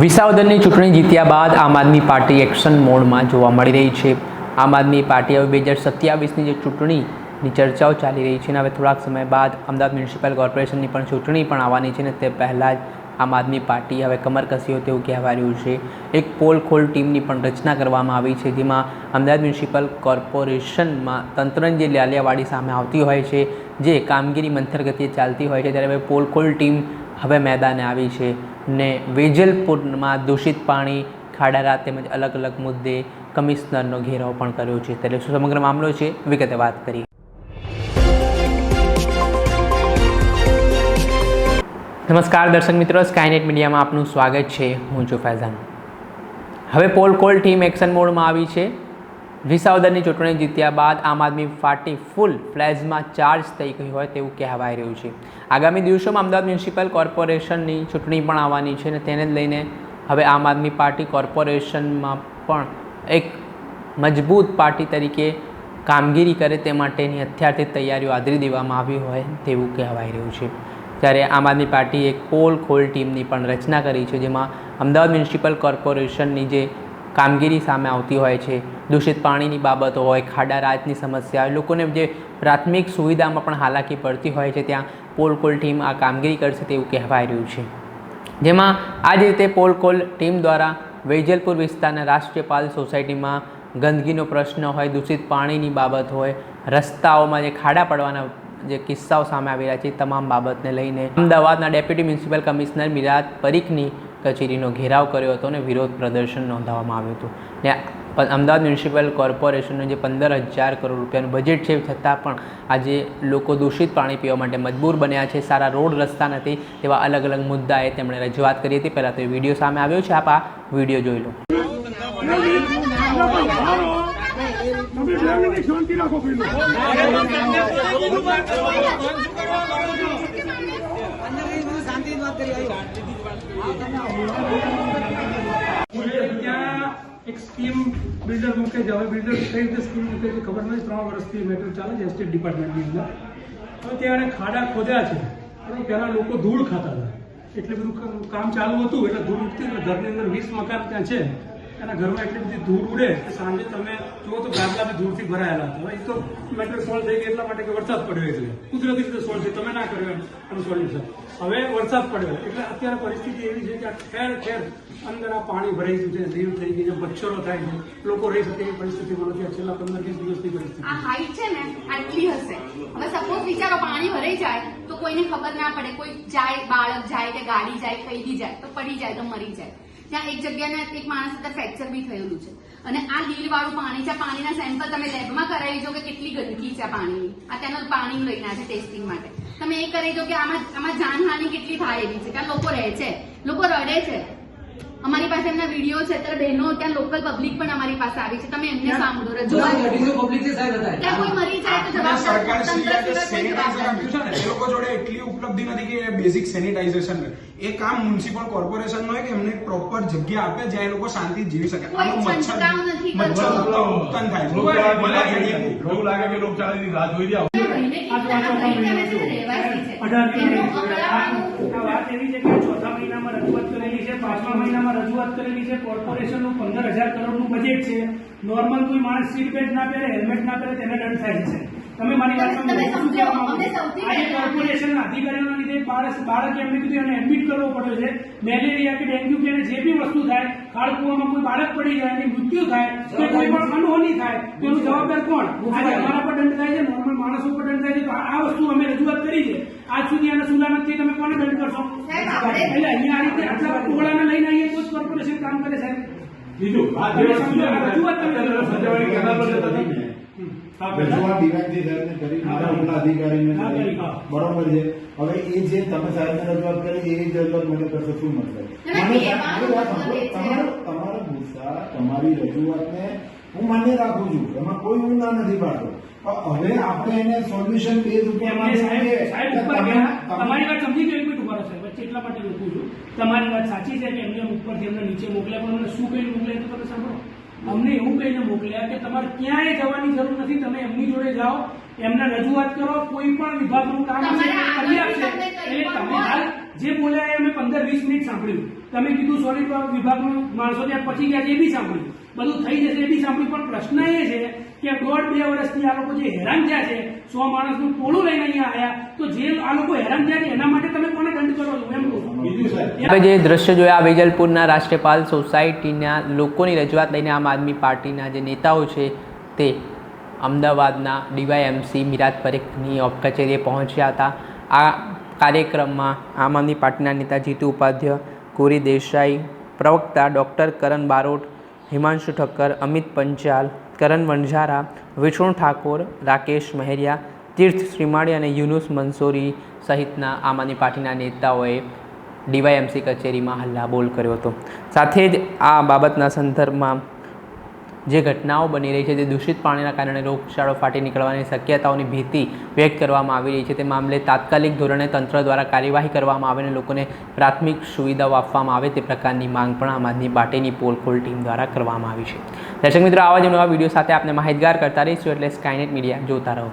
વિસાવદરની ચૂંટણી જીત્યા બાદ આમ આદમી પાર્ટી એક્શન મોડમાં જોવા મળી રહી છે. આમ આદમી પાર્ટી હવે બે હજાર સત્યાવીસની જે ચૂંટણીની ચર્ચાઓ ચાલી રહી છે અને હવે થોડાક સમય બાદ અમદાવાદ મ્યુનિસિપલ કોર્પોરેશનની પણ ચૂંટણી પણ આવવાની છે ને તે પહેલાં જ આમ આદમી પાર્ટી હવે કમર કસી તેવું કહેવાય રહ્યું છે. એક પોલ ખોલ ટીમની પણ રચના કરવામાં આવી છે જેમાં અમદાવાદ મ્યુનિસિપલ કોર્પોરેશનમાં તંત્રની જે લાલિયાવાડી સામે આવતી હોય છે, જે કામગીરી મંથરગતિએ ચાલતી હોય છે, ત્યારે હવે પોલ ખોલ ટીમ હવે મેદાને આવી છે ને વેજલપુરમાં દૂષિત પાણી ખાડારા તેમજ અલગ અલગ મુદ્દે કમિશનરનો ઘેરાવ પણ કર્યો છે. ત્યારે શું સમગ્ર મામલો છે? વિગતે વાત કરી. નમસ્કાર દર્શક મિત્રો સ્કાયનેટ મીડિયામાં આપનું સ્વાગત છે. હું છું ફૈઝાન. હવે પોલ કોલ ટીમ એક્શન મોડમાં આવી છે. વિસાવદરની ચૂંટણી જીત્યા બાદ આમ આદમી પાર્ટી ફૂલ ફ્લેજમાં ચાર્જ થઈ ગઈ હોય તેવું કહેવાઈ રહ્યું છે. આગામી દિવસોમાં અમદાવાદ મ્યુનિસિપલ કોર્પોરેશનની ચૂંટણી પણ આવવાની છે અને તેને લઈને હવે આમ આદમી પાર્ટી કોર્પોરેશનમાં પણ એક મજબૂત પાર્ટી તરીકે કામગીરી કરે તે માટેની અત્યારથી તૈયારીઓ આદરી દેવામાં આવી હોય તેવું કહેવાઈ રહ્યું છે. ત્યારે આમ આદમી પાર્ટીએ એક ખોલ ટીમની પણ રચના કરી છે, જેમાં અમદાવાદ મ્યુનિસિપલ કોર્પોરેશનની જે કામગીરી સામે આવતી હોય છે. દૂષિત પાણીની બાબતો હોય, ખાડા રાતની સમસ્યા લોકોને જે પ્રાથમિક સુવિધામાં પણ હાલાકી પડતી હોય છે, ત્યાં પોલ કોલ ટીમ આ કામગીરી કરશે તેવું કહેવાય રહ્યું છે. જેમાં આ જ રીતે પોલ કોલ ટીમ દ્વારા વેજલપુર વિસ્તારના રાષ્ટ્રીયપાલ સોસાયટીમાં ગંદકીનો પ્રશ્ન હોય, દૂષિત પાણીની બાબત હોય, રસ્તાઓમાં જે ખાડા પડવાના જે કિસ્સાઓ સામે આવી રહ્યા છે તમામ બાબતને લઈને અમદાવાદના ડેપ્યુટી મ્યુનિસિપલ કમિશનર મિરાજ પરીખની કચેરીનો ઘેરાવ કર્યો હતો અને વિરોધ પ્રદર્શન નોંધાવવામાં આવ્યું હતું. ને અમદાવાદ મ્યુનિસિપલ કોર્પોરેશનનું જે પંદર હજાર કરોડ રૂપિયાનું બજેટ છે છતાં પણ આજે લોકો દૂષિત પાણી પીવા માટે મજબૂર બન્યા છે. સારા રોડ રસ્તા નથી તેવા અલગ અલગ મુદ્દાએ તેમણે રજૂઆત કરી હતી. પહેલાં તો એ વીડિયો સામે આવ્યો છે. આપ આ વીડિયો જોઈ લો. ખબર નથી ત્રણ વર્ષથી મેટર ચાલે છે એસ્ટેટ ડિપાર્ટમેન્ટની ખાડા ખોદ્યા છે પણ પહેલા લોકો ધૂળ ખાતા હતા એટલે બધું કામ ચાલુ હતું એટલે ધૂળ ઉઠતી એટલે ઘરની અંદર વીસ મકાન ત્યાં છે એના ઘરમાં એટલી બધી ધૂળ ઉડે કે સાંજે તમે જુઓ તો ગાદલા બી ધૂળથી ભરાયેલા હતા. એ તો મેટર સોલ્વ થઈ ગઈ એટલા માટે કે વરસાદ પડ્યો એટલે. કુદરતી રીતે સોલ્વ થઈ તમે ના કર્યો એનું સોલ્યુશન હવે વરસાદ પડ્યો એટલે અત્યારે પરિસ્થિતિ એવી છે કે આ ઠેર ઠેર અંદર આ પાણી ભરાઈ ગયું છે લીવ થઈ ગઈ છે, મચ્છરો થાય છે. લોકો રહી શકે એવી પરિસ્થિતિમાં નથી. છેલ્લા પંદર વીસ દિવસની પરિસ્થિતિ. આ હાઈટ છે ને આટલી હશે. હવે સપોઝ વિચારો, પાણી ભરાઈ જાય તો કોઈને ખબર ના પડે. કોઈ જાય, બાળક જાય કે ગાડી જાય બી જાય, તો પડી જાય, તો મરી જાય. ત્યાં એક જગ્યાને એક માણસ અત્યારે ફ્રેક્ચર બી થયેલું છે. અને આ લીલ વાળું પાણી છે પાણીના સેમ્પલ તમે લેબમાં કરાવી જો કે કેટલી ગંદકી છે પાણીની. આ તેનું પાણી લઈને છે ટેસ્ટિંગ માટે. તમે એ કરી દો કે આમાં આમાં જાનહાની કેટલી થાય એવી છે ત્યાં લોકો રહે છે. લોકો રડે છે. અમારી પાસે એમના વીડિયો છે અત્યારે બહેનો ત્યાં લોકલ પબ્લિક પણ અમારી પાસે આવી છે. તમે એમને સાંભળો રજૂઆત પબ્લિક છે સાહેબ ત્યાં કોઈ મરી જાય તો જવાબદાર એ લોકો જોડે એટલી ઉપલબ્ધિ નથી કે બેઝિક સેનિટાઇઝેશન એ કામ મ્યુનિસિપલ કોર્પોરેશન નો કે એમને પ્રોપર જગ્યા આપે જ્યાં એ લોકો શાંતિ જીવી શકે. મચ્છર ઉત્પન્ન થાય. એવું લાગે કે લોકો ચાલીની રાહ જોઈ રહ્યા વાત એવી છે કે ચોથા મહિનામાં રજૂઆત કરેલી છે. પાંચમા મહિનામાં રજૂઆત કરેલી છે. કોર્પોરેશનનું પંદર હજાર કરોડનું બજેટ છે. નોર્મલ કોઈ માણસ સીટ બેલ્ટ ના પહેરે હેલ્મેટ ના પહેરે તેને દંડ થાય છે. તમે મારી વાત કોર્પોરેશનના અધિકારીઓના લીધે બાળક એમને કીધું એને એડમિટ કરવો પડ્યો છે. મેલેરિયા કે ડેન્ગ્યુ કે જે બી વસ્તુ થાય કાળકુવામાં કોઈ બાળક પડી જાય એની મૃત્યુ થાય કે કોઈ પણ અનહોની થાય તો એનું જવાબદાર કોણ આજે અમારા પર દંડ થાય છે નોર્મલ માણસો પર દંડ થાય છે તો આ વસ્તુ અમે રજૂઆત કરી છે. આજ સુધી આના સુધા નથી તમે કોને દંડ કરશો? એટલે અહીંયા આ રીતે આટલા ટોળાને લઈને અહીંયા કોઈ કોર્પોરેશન કામ કરે સાહેબ બીજું રજૂઆત તમે કરો. સંજયભાઈ કેનાલ પર જતા. રજૂઆત ડિવાઇનથી સાહેબને કરી મારા ઉપલા અધિકારીને હા, કરી. કરી, હા. બરોબર છે. હવે એ જે તમે સાહેબને રજૂઆત કરી એ જ રજૂઆત મને કરશો શું. તમારો તમારો ગુસ્સા તમારી રજૂઆતને હું માન્ય રાખું છું. એમાં કોઈ હું ના નથી પાડતો. પણ હવે આપણે એને સોલ્યુશન બે રૂપિયામાં તમારી વાત સમજી ગયો એક ઊભા સાહેબ. વચ્ચે એટલા માટે રોકું છું તમારી વાત સાચી છે કે એમને ઉપરથી એમને નીચે મોકલ્યા પણ અમને શું કઈ મોકલ્યા તો તમે સાંભળો. અમને એવું કહીને મોકલ્યા કે તમારે ક્યાંય જવાની જરૂર નથી તમે એમની જોડે જાઓ એમને રજૂઆત કરો કોઈ પણ વિભાગનું કામ હશે કરી આપશે એટલે તમે હાલ જે બોલ્યા એ અમે પંદર વીસ મિનિટ સાંભળ્યું. તમે કીધું સોલિડ વિભાગનું માણસો ત્યાં પછી ગયા છે એ બી સાંભળ્યું. બધું થઈ જશે એ બી સાંભળ્યું પણ પ્રશ્ન એ છે કે દોઢ બે વર્ષથી આ લોકો જે હેરાન થયા છે સો માણસનું ટોળું લઈને અહીંયા આવ્યા. તો જે આ લોકો હેરાન થયા છે એના માટે તમે કોને દંડ કરો છો? એમ આપણે જે દ્રશ્ય જોયા વેજલપુરના રાષ્ટ્રપાલ સોસાયટીના લોકોની રજૂઆત લઈને આમ આદમી પાર્ટીના જે નેતાઓ છે તે અમદાવાદના ડીવાયએમસી મિરાજ પરેખની ઓફ કચેરીએ પહોંચ્યા હતા. આ કાર્યક્રમમાં આમ આદમી પાર્ટીના નેતા જીતુ ઉપાધ્યાય કોરી દેસાઈ પ્રવક્તા ડૉક્ટર કરણ બારોટ હિમાંશુ ઠક્કર અમિત પંચાલ કરણ વણઝારા વિષ્ણુ ઠાકોર રાકેશ મહેરિયા તીર્થ શ્રીમાળી અને યુનુસ મંસોરી સહિતના આમ આદમી પાર્ટીના નેતાઓએ ડીવાયએમસી કચેરીમાં હલ્લાબોલ કર્યો હતો. સાથે જ આ બાબતના સંદર્ભમાં જે ઘટનાઓ બની રહી છે તે દૂષિત પાણીના કારણે રોગચાળો ફાટી નીકળવાની શક્યતાઓની ભીતિ વ્યક્ત કરવામાં આવી રહી છે. તે મામલે તાત્કાલિક ધોરણે તંત્ર દ્વારા કાર્યવાહી કરવામાં આવે અને લોકોને પ્રાથમિક સુવિધાઓ આપવામાં આવે તે પ્રકારની માંગ પણ આમ આદમી પાર્ટીની પોલખોલ ટીમ દ્વારા કરવામાં આવી છે. દર્શક મિત્રો, આવા જ નવા વીડિયો સાથે આપને માહિતગાર કરતા રહીશું. એટલે સ્કાયનેટ મીડિયા જોતા રહો.